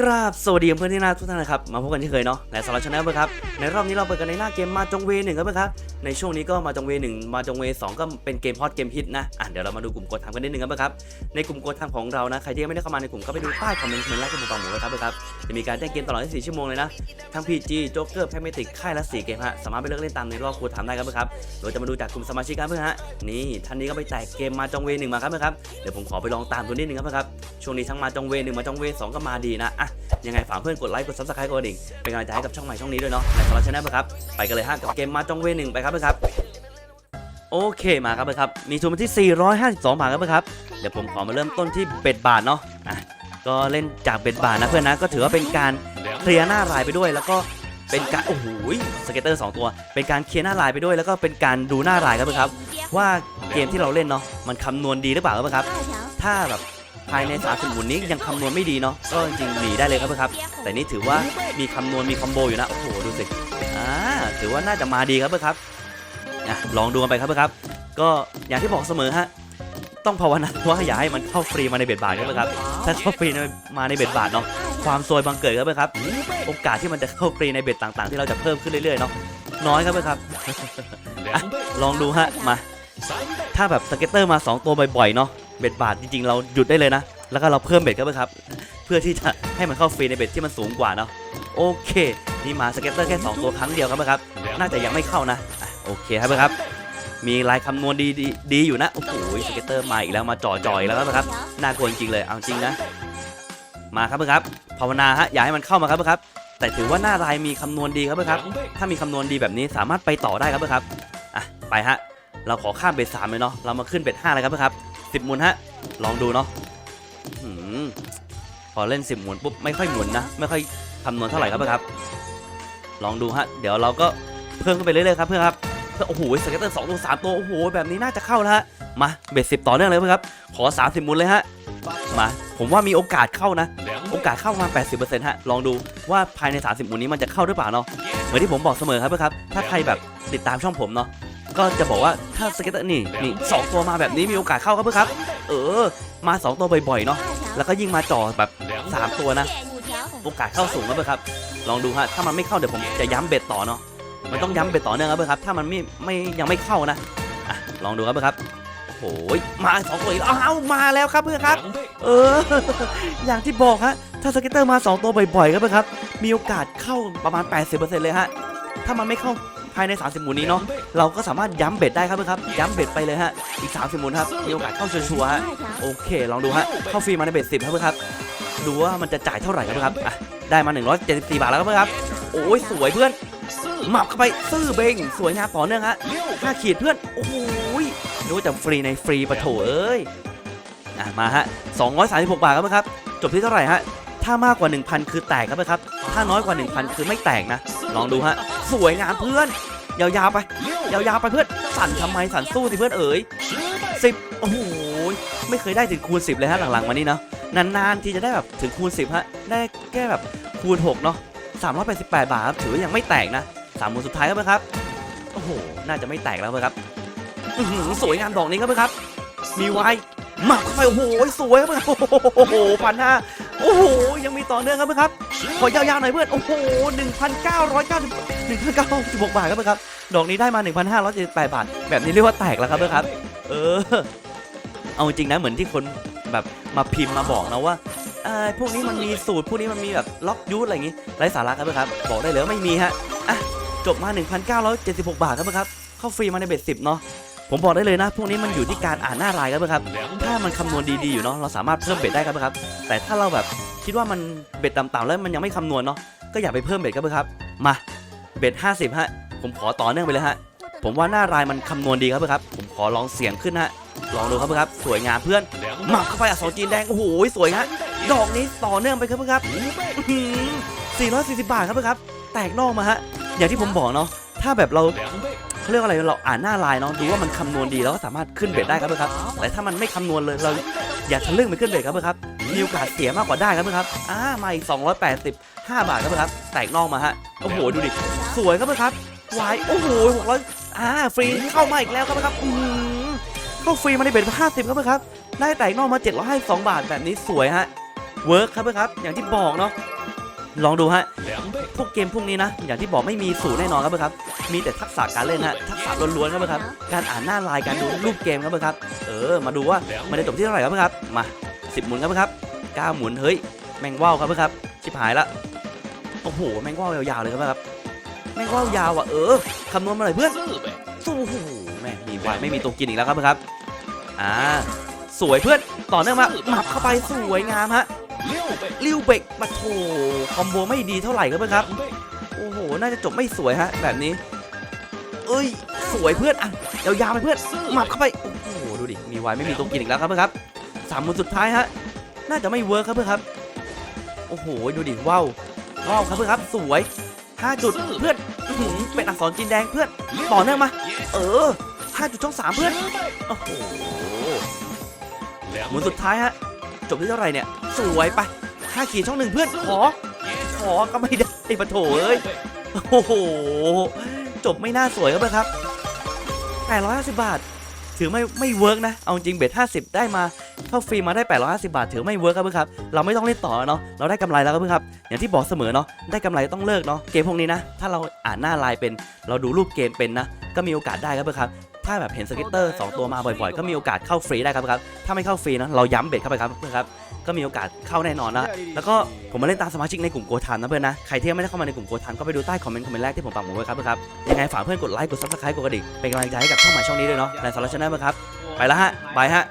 กราบสวัสดีเพื่อนที่น่าทุกท่านนะครับมาพบกันเช่นเคยเนาะในสาระชาแนลเพครับในรอบนี้เราเปิดกันในหน้าเกมมาจงเวหนึ่งครับเพื่อนครับในช่วงนี้ก็มาจงเวหนึ่งมาจงเวสองก็เป็นเกมฮอตเกมฮิตนะอะเดี๋ยวเรามาดูกลุ่มกดทำกันนิดนึงครับเพื่อนครับในกลุ่มกดทำของเรานะใครที่ยังไม่ได้เข้ามาในกลุ่มก็ไปดูใต้คอมเมนต์คอมเมนต์แรกที่ผมฟังหมูครับเพื่อนครับจะมีการแจ้งเกมตลอด24ชั่วโมงเลยนะทั้ง PG โจ๊กเกอร์แพมเมติกค่ายละ4เกมฮะสามารถไปเลือกเล่นตามในรอบคูทำได้ครับเพื่อนครับโดยจะมาดูจากกลุ่มสมาชิกกันเพื่อนฮะนี่ท่านนี้ก็ไปแตกเกมมาจงเวหนึ่งมาครับเพื่อนครับเดี๋ยวผมขอไปลองตามตัวนิดนึงครับเพื่อนครับช่วงนี้ทั้งมาจงเวหนึ่งมาจงเวสองก็มาดีนะอะยังไงฝากเพื่อนกดไลค์กดซับสไครต์กดกระดิ่งเป็นกำลังใจให้กับช่องใหม่ช่องนี้ด้วยเนาะในของเราชนะครับไปกันเลยฮะกับเกมมาจ้องเวหนึ่งไปครับเพื่อนครับโอเคมาครับเพื่อนครับมีทุนมาที่ 452บาทครับเพื่อนครับเดี๋ยวผมขอมาเริ่มต้นที่เบ็ดบาทเนาะอะก็เล่นจากเบ็ดบาทนะเพื่อนนะก็ถือว่าเป็นการเคลียร์หน้ารายไปด้วย แล้วก็เป็นการโอ้โหสเก็ตเตอร์สองตัว เป็นการเคลียร์หน้ารายไปด้วย แล้วก็เป็นการดูหน้ารายครับเพื่อนครับว่าเกมที่เราเล่นเนาะมันคำนวณดีหรือเปล่าครับเพื่อนครับถ้าแบบ ภายใน30หมุนนี้ยังคำนวณไม่ดีเนาะก็จริงๆหนีได้เลยครับเพื่อนครับ แต่นี่ถือว่ามีคำนวณมีคอมโบอยู่นะโอ้โหดูสิอ่าถือว่าน่าจะมาดีครับเพื่อนครับอะลองดูกันไปครับเพื่อนครับ ก็อย่างที่บอกเสมอฮะต้องภาวนาว่าอย่าให้มันเข้าฟรีมาในเบ็ดบาทครับเพื่อนครับถ้าเข้าฟรีมาในเบ็ดบาทเนาะความซวยบังเกิดครับเพื่อนครับ โอกาสที่มันจะเข้าฟรีในเบ็ดต่างๆ ที่เราจะเพิ่มขึ้นเรื่อยๆเนาะน้อยครับเพื่อนครับอะลองดูฮะมา ถ้าแบบสเก็ตเตอร์มา 2 ตัวบ่อยๆเนาะ เบ็ดบาทจริง ๆ เราหยุดได้เลยนะ แล้วก็เราเพิ่มเบ็ดครับเพื่อนครับ เพื่อที่จะให้มันเข้าฟรีในเบ็ดที่มันสูงกว่าเนาะโอเค นี่มาสเก็ตเตอร์แค่ 2 ตัวครั้งเดียวครับครับ น่าจะยังไม่เข้านะอะโอเคครับครับ มีลายคำนวณดีดีดีอยู่นะโอ้โหสเก็ตเตอร์มาอีกแล้วมาจ่อจอยแล้วครับนครับน่ากลัวจริงๆเลยเอาจริงนะ มาครับครับภาวนาฮะอย่าให้มันเข้ามาครับครับ แต่ถือว่าหน้ารายมีคำนวณดีครับครับ ถ้ามีคำนวณดีแบบนี้สามารถไปต่อได้ครับครับอะไปฮะเราขอข้ามเบ็ดสามเลยเนาะเรามาขึ้นเบ็ดห้าเลยครับครับ สิบหมุนฮะ ลองดูเนาะอพอเล่นสิบหมุนปุ๊บไม่ค่อยหมุนนะ ไม่ค่อยคำนวณเท่าไหร่ครับเพื่อนครับ ลองดูฮะ เดี๋ยวเราก็เพิ่มขึ้นไปเรื่อยๆครับเพื่อนครับเพื่อโอ้โหสเก็ตเตอร์สองตัวสามตัวโอ้โหแบบนี้น่าจะเข้าแล้วฮะมาเบ็ดสิบต่อเนื่องเลยเพื่อนครับ ขอสามสิบหมุนเลยฮะมาผมว่ามีโอกาสเข้านะ โอกาสเข้าประมา 80%ฮะ ลองดูว่าภายใน 30 หมุนนี้มันจะเข้าหรือเปล่าเนาะ เหมือนที่ผมบอกเสมอครับเพื่อนครับ ถ้าใครแบบติดตามช่องผมเนาะ ก็จะบอกว่าถ้าสเก็ตเตอร์นี่นี่สองตัวมาแบบนี้มีโอกาสเข้าครับเพื่อนครับ เออ มาสองตัวบ่อยๆเนาะแล้วก็ยิ่งมาจ่อแบบสามตัวนะโอกาสเข้าสูงครับเพื่อนครับ ลองดูฮะถ้ามันไม่เข้าเดี๋ยวผมจะย้ำเบ็ดต่อเนาะมันต้องย้ำเบ็ดต่อเนื่องครับเพื่อนครับ ถ้ามันไม่ไม่ยังไม่เข้านะอะลองดูครับเพื่อนครับโอ้โหมาสองตัวอีกแล้วอ้าวมาแล้วครับเพื่อนครับ เออ อย่างที่บอกฮะถ้าสเก็ตเตอร์มา 2 ตัวบ่อยๆครับเพื่อนครับ มีโอกาสเข้าประมาณ 80%เลยฮะถ้ามันไม่เข้า ภายใน 30 หมุนนี้เนาะเราก็สามารถย้ำเบ็ดได้ครับเพื่อนครับย้ำเบ็ดไปเลยฮะอีก 30 หมุนครับมีโอกาสเข้าชัวร์ฮะโอเค ลองดูฮะเข้าฟรีมาในเบ็ด10ครับเพื่อนครับดูว่ามันจะจ่ายเท่าไหร่ครับเพื่อนครับอะได้มา 174 บาทแล้วครับเพื่อนครับโอ้ยสวยเพื่อนหมับเข้าไปซื่อเบงสวยงามต่อเนื่องฮะห้าขีดเพื่อนโอ้โหยนึกว่าจะฟรีในฟรีปะโถเอ้ยอะมาฮะ236 บาทครับครับจบที่เท่าไหร่ฮะ ถ้ามากกว่า 1,000 คือแตกครับครับ ถ้าน้อยกว่า 1,000 คือไม่แตกนะ ลองดูฮะ สวยงามเพื่อน ยาวๆไป ยาวๆไปเพื่อน สั่นทำไมสั่นสู้สิเพื่อนเอ๋ยสิบโอ้โห ไม่เคยได้ถึงคูณ 10 เลยฮะหลังๆมานี้เนาะ นานๆที่จะได้แบบถึงคูณ 10ฮะ ได้แค่แบบคูณ 6 เนาะ388 บาทครับ ถือว่ายังไม่แตกนะสามหมุนสุดท้ายครับครับ โอ้โห น่าจะไม่แตกแล้วครับอื้อหือสวยงามดอกนี้ครับครับ มีไว้หมักเข้าไปโอ้โห สวยครับโอ้โหพันห้า อ้โห ยังมีต่อเนื่องครับเพื่อนครับ ขอยาวๆหน่อยเพื่อน โอ้โหหนึ่งพันเก้าร้อยเก้าสิบหนึ่งพันเก้าสิบหกบาทครับครับ ดอกนี้ได้มาหนึ่งพันห้าร้อยเจ็ดสิบแปดบาท แบบนี้เรียกว่าแตกแล้วครับเพื่อนครับ เออ เอาจริงนะเหมือนที่คนแบบมาพิมพ์มาบอกนะว่าเอ่อพวกนี้มันมีสูตร พวกนี้มันมีแบบล็อกยูทอะไรอย่างงี้ ไร้สาระครับเพื่อนครับ บอกได้เลยว่าไม่มีฮะ อะ จบมา 1,976 บาทครับเพื่อนครับ เข้าฟรีมาในเบ็ด10 เนาะ ผมบอกได้เลยนะ พวกนี้มันอยู่ที่การอ่านหน้ารายครับครับ ถ้ามันคำนวณดีๆอยู่เนาะเราสามารถเพิ่มเบ็ดได้ครับครับ แต่ถ้าเราแบบคิดว่ามันเบ็ดต่ำๆแล้วมันยังไม่คำนวณเนาะก็อย่าไปเพิ่มเบ็ดครับครับ มาเบ็ด50ฮะผมขอต่อเนื่องไปเลยฮะผมว่าหน้ารายมันคำนวณดีครับครับ ผมขอลองเสียงขึ้นฮะลองดูครับครับ สวยงามเพื่อนหมักเข้าไปอะสองจีนแดงโอ้โหสวยฮะดอกนี้ต่อเนื่องไปครับครับอื้อหือ440 บาทครับครับ แตกนอกมาฮะอย่างที่ผมบอกเนาะถ้าแบบเรา เขาเรียกว่าอะไรเราอ่านหน้าลายเนาะดูว่ามันคำนวณดีเราก็สามารถขึ้นเบ็ดได้ครับเพื่อครับแต่ถ้ามันไม่คำนวณเลยเราอย่าทะลึ่งไปขึ้นเบ็ดครับเพื่อครับมีโอกาสเสียมากกว่าได้ครับเพื่อครับอ่ามาอีก285 บาทครับเพื่อครับแตกนอกมาฮะโอ้โหดูดิสวยครับเพื่อครับวายโอ้โหหกร้อยอ่าฟรีเข้ามาอีกแล้วครับเพื่อครับอืมเข้าฟรีมาในเบ็ด50ครับเพื่อครับได้แตกนอกมา752บาทแบบนี้สวยฮะเวิร์กครับเพื่อครับอย่างที่บอกเนาะ ลองดูฮะ พวกเกมพวกนี้นะ อย่างที่บอกไม่มีสูตรแน่นอนครับครับ มีแต่ทักษะการเล่นฮะ ทักษะล้วนๆครับครับ การอ่านหน้าลาย การดูรูปเกมครับครับ เออ มาดูว่ามันได้จบที่เท่าไหร่ครับครับ มา10หมุนครับครับ9หมุน เฮ้ย แมงว่าวครับครับ ชิบหายละ โอ้โห แมงว่าวยาวๆเลยครับครับ แมงว่าวยาวอะ เออคำนวณมาหน่อยเพื่อนสู้โอ้โหแม่มีวายไม่มีตัวกินอีกแล้วครับครับ อ่า สวยเพื่อน ต่อเนื่องมาหมับเข้าไปสวยงามฮะ ลิวเบกมาโถคอมโบไม่ดีเท่าไหร่ครับเพื่อครับ โอ้โห น่าจะจบไม่สวยฮะ แบบนี้ เอ้ย สวยเพื่อนอะยาวๆไปเพื่อนหมับเข้าไป โอ้โห ดูดิ มีไวไม่มีตัวกินอีกแล้วครับเพื่อครับสามมุนสุดท้ายฮะ น่าจะไม่เวิร์คครับเพื่อครับ โอ้โห ดูดิ ว้าว ว้าวครับเพื่อครับ สวยห้าจุดเพื่อนเป็นอักษรจีนแดงเพื่อน ต่อเนื่องมา เออห้าจุดช่องสามเพื่อน โอ้โหมุนสุดท้ายฮะ จบที่เท่าไหร่เนี่ย สวยไปห้าขีดช่องหนึ่งเพื่อนขอ ขอก็ไม่ได้ปะโถเอ้ยโอ้โห จบไม่น่าสวยครับเพื่อนครับ850 บาท ถือไม่ไม่เวิร์กนะ เอาจริงเบ็ด50 ได้มาเข้าฟรีมาได้ 850 บาท ถือไม่เวิร์กครับเพื่อนครับ เราไม่ต้องเล่นต่อเนาะ เราได้กำไรแล้วครับเพื่อนครับ อย่างที่บอกเสมอเนาะ ได้กำไรต้องเลิกเนาะ เกมพวกนี้นะ ถ้าเราอ่านหน้าลายเป็น เราดูรูปเกมเป็นนะ ก็มีโอกาสได้ครับเพื่อนครับถ้าแบบเห็นสเก็ตเตอร์สองตัวมาบ่อยๆ ก็มีโอกาสเข้าฟรีได้ครับเพื่อนครับ ถ้าไม่เข้าฟรีนะ เราย้ำเบ็ดเข้าไปครับเพื่อนครับ ก็มีโอกาสเข้าแน่นอนนะแล้วก็ผมมาเล่นตามสมาชิกในกลุ่มโกทันนะเพื่อนนะใครที่ยังไม่ได้เข้ามาในกลุ่มโกทันก็ไปดูใต้คอมเมนต์คอมเมนต์แรกที่ผมปักหมุดไว้ครับเพื่อนครับยังไงฝากเพื่อนกดไลค์กดซับสไครต์กดกระดิ่งเป็นกำลังใจให้กับช่องใหม่ช่องนี้ด้วยเนาะในสารชแนลเพื่อนครับไปแล้วฮะบายฮะ